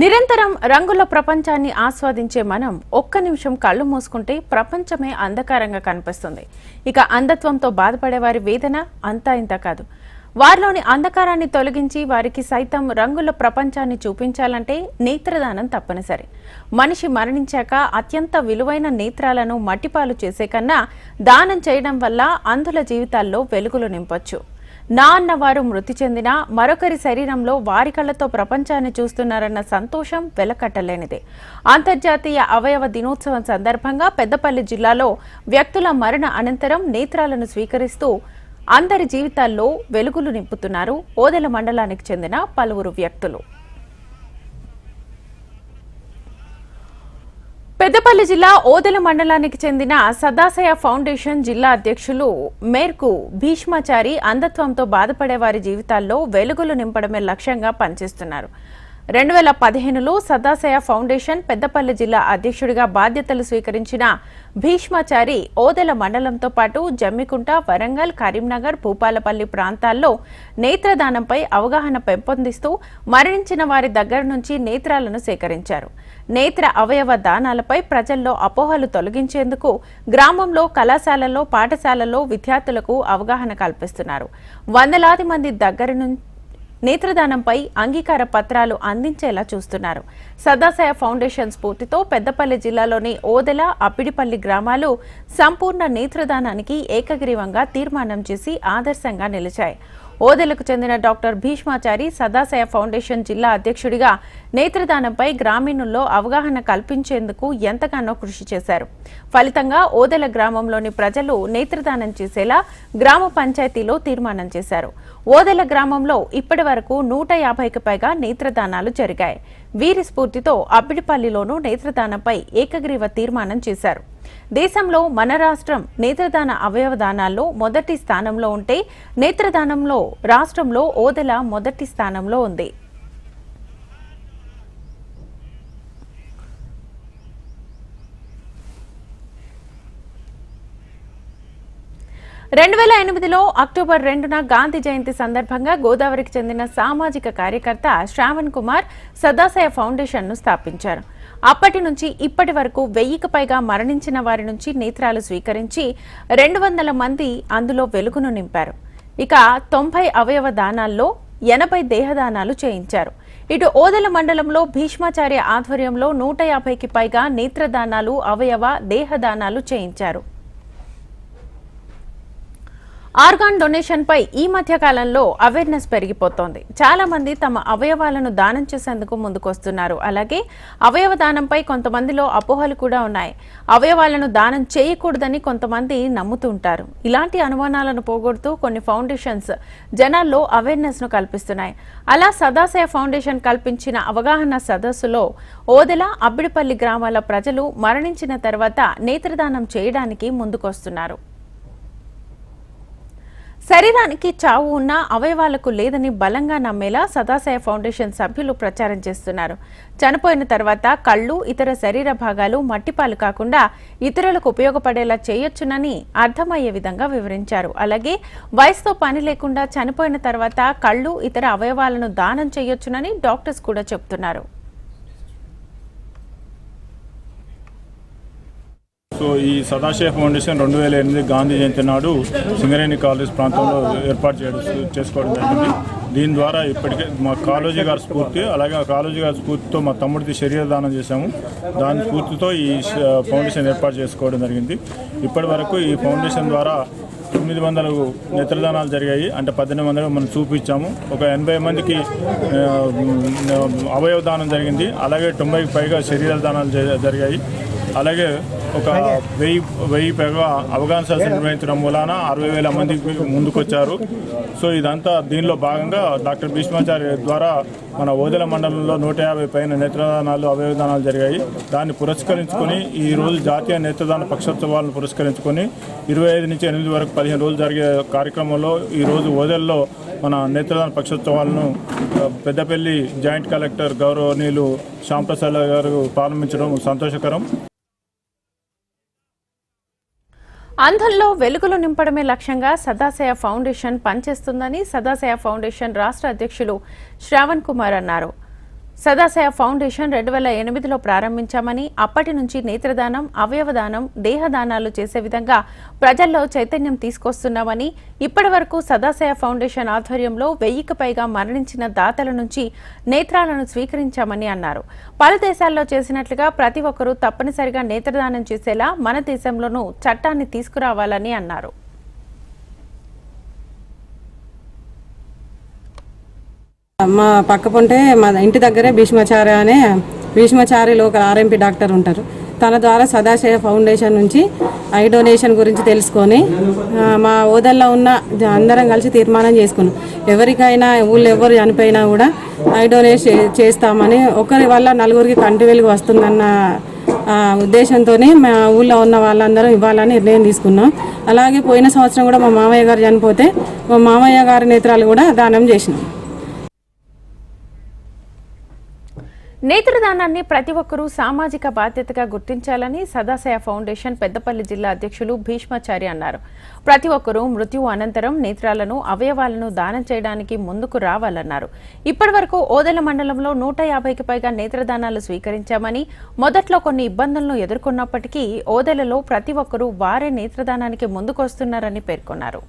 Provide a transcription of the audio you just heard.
నిరంతరం రంగుల ప్రపంచాన్ని ఆస్వాదించే మనం ఒక్క నిమిషం కళ్ళు మూసుకుంటే ప్రపంచమే అంధకారంగా కనిపిస్తుంది. ఇక అంధత్వంతో బాధపడే వారి వేదన అంతా ఇంత కాదు. వారిలోని అంధకారాన్ని తొలగించి వారికి సైతం రంగుల ప్రపంచాన్ని చూపించాలంటే నేత్రదానం తప్పనిసరి. మనిషి మరణించాక అత్యంత విలువైన నేత్రాలను మట్టిపాలు చేసే కన్నా దానం చేయడం వల్ల అంధుల జీవితాల్లో వెలుగులు నింపొచ్చు. నా అన్నవారు మృతి చెందిన మరొకరి శరీరంలో వారి కళ్ళతో ప్రపంచాన్ని చూస్తున్నారన్న సంతోషం వెలకట్టలేనిదే. అంతర్జాతీయ అవయవ దినోత్సవం సందర్భంగా పెద్దపల్లి జిల్లాలో వ్యక్తుల మరణ అనంతరం నేత్రాలను స్వీకరిస్తూ అందరి జీవితాల్లో వెలుగులు నింపుతున్నారు. ఓదెల మండలానికి చెందిన పలువురు వ్యక్తులు. పెద్దపల్లి జిల్లా ఓదెల మండలానికి చెందిన సదాశయ ఫౌండేషన్ జిల్లా అధ్యక్షులు మేర్కు భీష్మాచారి అంధత్వంతో బాధపడే వారి జీవితాల్లో వెలుగులు నింపడమే లక్ష్యంగా పనిచేస్తున్నారు. రెండు వేల పదిహేనులో సదాశయ ఫౌండేషన్ పెద్దపల్లి జిల్లా అధ్యక్షుడిగా బాధ్యతలు స్వీకరించిన భీష్మాచారి ఓదెల మండలంతో పాటు జమ్మికుంట వరంగల్ కరీంనగర్ భూపాలపల్లి ప్రాంతాల్లో నేత్రదానంపై అవగాహన పెంపొందిస్తూ మరణించిన వారి దగ్గర నుంచి నేత్రాలను సేకరించారు. నేత్ర అవయవ దానాలపై ప్రజల్లో అపోహలు తొలగించేందుకు గ్రామంలో కళాశాలల్లో పాఠశాలల్లో విద్యార్థులకు అవగాహన కల్పిస్తున్నారు. వందలాది మంది దగ్గర నుంచి నేత్రదానంపై అంగీకార పత్రాలు అందించేలా చూస్తున్నారు. సదాశయ ఫౌండేషన్ స్ఫూర్తితో పెద్దపల్లి జిల్లాలోని ఓదెల అప్పిడిపల్లి గ్రామాలు సంపూర్ణ నేత్రదానానికి ఏకగ్రీవంగా తీర్మానం చేసి ఆదర్శంగా నిలిచాయి. ఓదెలకు చెందిన డాక్టర్ భీష్మాచారి సదాశయ ఫౌండేషన్ జిల్లా అధ్యక్షుడిగా నేత్రదానంపై గ్రామీణుల్లో అవగాహన కల్పించేందుకు ఎంతగానో కృషి చేశారు. ఫలితంగా ఓదెల గ్రామంలోని ప్రజలు నేత్రదానం చేసేలా గ్రామ పంచాయతీలో తీర్మానం చేశారు. ఓదెల గ్రామంలో ఇప్పటి వరకు నూట యాభైకి పైగా నేత్రదానాలు జరిగాయి. వీరి స్ఫూర్తితో అబ్బిడిపల్లిలోనూ నేత్రదానంపై ఏకగ్రీవ తీర్మానం చేశారు. దేశంలో మన రాష్ట్రం నేత్రదాన అవయవదానాల్లో మొదటి స్థానంలో ఉంటే నేత్రదానంలో రాష్ట్రంలో ఓదెల మొదటి స్థానంలో ఉంది. రెండు వేల ఎనిమిదిలో అక్టోబర్ రెండున గాంధీ జయంతి సందర్భంగా గోదావరికి చెందిన సామాజిక కార్యకర్త శ్రావణ్ కుమార్ సదాశయ ఫౌండేషన్ను స్థాపించారు. అప్పటి నుంచి ఇప్పటి వరకు వెయ్యికి పైగా మరణించిన వారి నుంచి నేత్రాలు స్వీకరించి రెండు వందల మంది అందులో వెలుగును నింపారు. ఇక తొంభై అవయవ దానాల్లో ఎనభై దేహదానాలు చేయించారు. ఇటు ఓదెల మండలంలో భీష్మాచార్య ఆధ్వర్యంలో నూట యాభైకి పైగా నేత్రదానాలు అవయవ దేహదానాలు చేయించారు. ఆర్గాన్ డొనేషన్పై ఈ మధ్య కాలంలో అవేర్నెస్ పెరిగిపోతోంది. చాలామంది తమ అవయవాలను దానం చేసేందుకు ముందుకొస్తున్నారు. అలాగే అవయవ దానంపై కొంతమందిలో అపోహలు కూడా ఉన్నాయి. అవయవాలను దానం చేయకూడదని కొంతమంది నమ్ముతుంటారు ఇలాంటి అనుమానాలను పోగొడుతూ కొన్ని ఫౌండేషన్స్ జనాల్లో అవేర్నెస్ను కల్పిస్తున్నాయి. అలా సదాశయ ఫౌండేషన్ కల్పించిన అవగాహన సదస్సులో ఓదెల అబ్బిడిపల్లి గ్రామాల ప్రజలు మరణించిన తర్వాత నేత్రదానం చేయడానికి ముందుకొస్తున్నారు. శరీరానికి చావు ఉన్నా అవయవాలకు లేదని బలంగా నమ్మేలా సదాశయ ఫౌండేషన్ సభ్యులు ప్రచారం చేస్తున్నారు. చనిపోయిన తర్వాత కళ్ళు ఇతర శరీర భాగాలు మట్టిపాలు కాకుండా ఇతరులకు ఉపయోగపడేలా చేయొచ్చునని అర్థమయ్యే విధంగా వివరించారు. అలాగే వయసుతో పని లేకుండా చనిపోయిన తర్వాత కళ్ళు ఇతర అవయవాలను దానం చేయొచ్చునని డాక్టర్స్ కూడా చెబుతున్నారు. సో ఈ సదాశివ ఫౌండేషన్ రెండు వేల ఎనిమిది గాంధీ జయంతి నాడు సింగరేణి కాలేజ్ ప్రాంతంలో ఏర్పాటు చేయడం చేసుకోవడం జరిగింది. దీని ద్వారా ఇప్పటికే మా కాలేజీ గారి స్ఫూర్తి అలాగే ఆ కాలేజీ గారి స్ఫూర్తితో మా తమ్ముడికి శరీర దానం చేశాము. దాని స్ఫూర్తితో ఈ ఫౌండేషన్ ఏర్పాటు చేసుకోవడం జరిగింది. ఇప్పటి వరకు ఈ ఫౌండేషన్ ద్వారా తొమ్మిది వందలు నేత్రదానాలు జరిగాయి. అంటే పద్దెనిమిది వందలు మనం చూపించాము. ఒక ఎనభై మందికి అవయవ దానం జరిగింది. అలాగే తొంభైకి పైగా శరీర దానాలు జరిగాయి. అలాగే ఒక వెయ్యి వెయ్యి పైగా అవగాహన సదస్సు నిర్వహించడం మూలాన అరవై వేల మంది ముందుకొచ్చారు. సో ఇదంతా దీనిలో భాగంగా డాక్టర్ భీష్మాచారి ద్వారా మన ఓదెల మండలంలో నూట యాభై పైన నేత్రదానాలు అవయవదానాలు జరిగాయి. దాన్ని పురస్కరించుకొని ఈ రోజు జాతీయ నేత్రదాన పక్షోత్సవాలను పురస్కరించుకొని ఇరవై ఐదు నుంచి ఎనిమిది వరకు పదిహేను రోజులు జరిగే కార్యక్రమంలో ఈ రోజు ఓదెల్లో మన నేత్రదాన పక్షోత్సవాలను పెద్దపల్లి జాయింట్ కలెక్టర్ గౌరవనీయులు శ్యాంప్రసాద్ గారు ప్రారంభించడం సంతోషకరం. అంధంలో వెలుగులు నింపడమే లక్ష్యంగా సదాశయ ఫౌండేషన్ పనిచేస్తుందని సదాశయ ఫౌండేషన్ రాష్ట్ర అధ్యక్షులు శ్రావణ్ కుమార్ అన్నారు. సదాశయ ఫౌండేషన్ రెండు వేల ఎనిమిదిలో ప్రారంభించామని అప్పటి నుంచి నేత్రదానం అవయవదానం దేహదానాలు చేసే విధంగా ప్రజల్లో చైతన్యం తీసుకొస్తున్నామని ఇప్పటి వరకు సదాశయ ఫౌండేషన్ ఆధ్వర్యంలో వెయ్యికి పైగా మరణించిన దాతల నుంచి నేత్రాలను స్వీకరించామని అన్నారు. పలు దేశాల్లో చేసినట్లుగా ప్రతి ఒక్కరూ తప్పనిసరిగా నేత్రదానం చేసేలా మన దేశంలోనూ చట్టాన్ని తీసుకురావాలని అన్నారు. మా పక్కకుంటే మా ఇంటి దగ్గరే భీష్మాచార్య అనే భీష్మాచార్యులు ఒక ఆర్ఎంపీ డాక్టర్ ఉంటారు. తన ద్వారా సదాశయ ఫౌండేషన్ నుంచి ఐ డొనేషన్ గురించి తెలుసుకొని మా ఓదల్లో ఉన్న అందరం కలిసి తీర్మానం చేసుకున్నాం. ఎవరికైనా ఊళ్ళో ఎవరు చనిపోయినా కూడా ఐ డొనేట్ చేస్తామని ఒకరి వల్ల నలుగురికి కంటి వెలుగు వస్తుందన్న ఉద్దేశంతో ఉద్దేశంతోనే మా ఊళ్ళో ఉన్న వాళ్ళందరం ఇవ్వాలని నిర్ణయం తీసుకున్నాం. అలాగే పోయిన సంవత్సరం కూడా మా మామయ్య గారు చనిపోతే మా మామయ్య గారి నేత్రాలు కూడా దానం చేసినాం. నేత్రదానాన్ని ప్రతి ఒక్కరూ సామాజిక బాధ్యతగా గుర్తించాలని సదాశయ ఫౌండేషన్ పెద్దపల్లి జిల్లా అధ్యక్షులు భీష్మాచారి అన్నారు. ప్రతి ఒక్కరూ మృత్యు అనంతరం నేత్రాలను అవయవాలను దానం చేయడానికి ముందుకు రావాలన్నారు. ఇప్పటి వరకు ఓదెల మండలంలో నూట యాభైకి పైగా నేత్రదానాలు స్వీకరించామని మొదట్లో కొన్ని ఇబ్బందులను ఎదుర్కొన్నప్పటికీ ఓదెలలో ప్రతి ఒక్కరూ వారే నేత్రదానానికి ముందుకొస్తున్నారని పేర్కొన్నారు.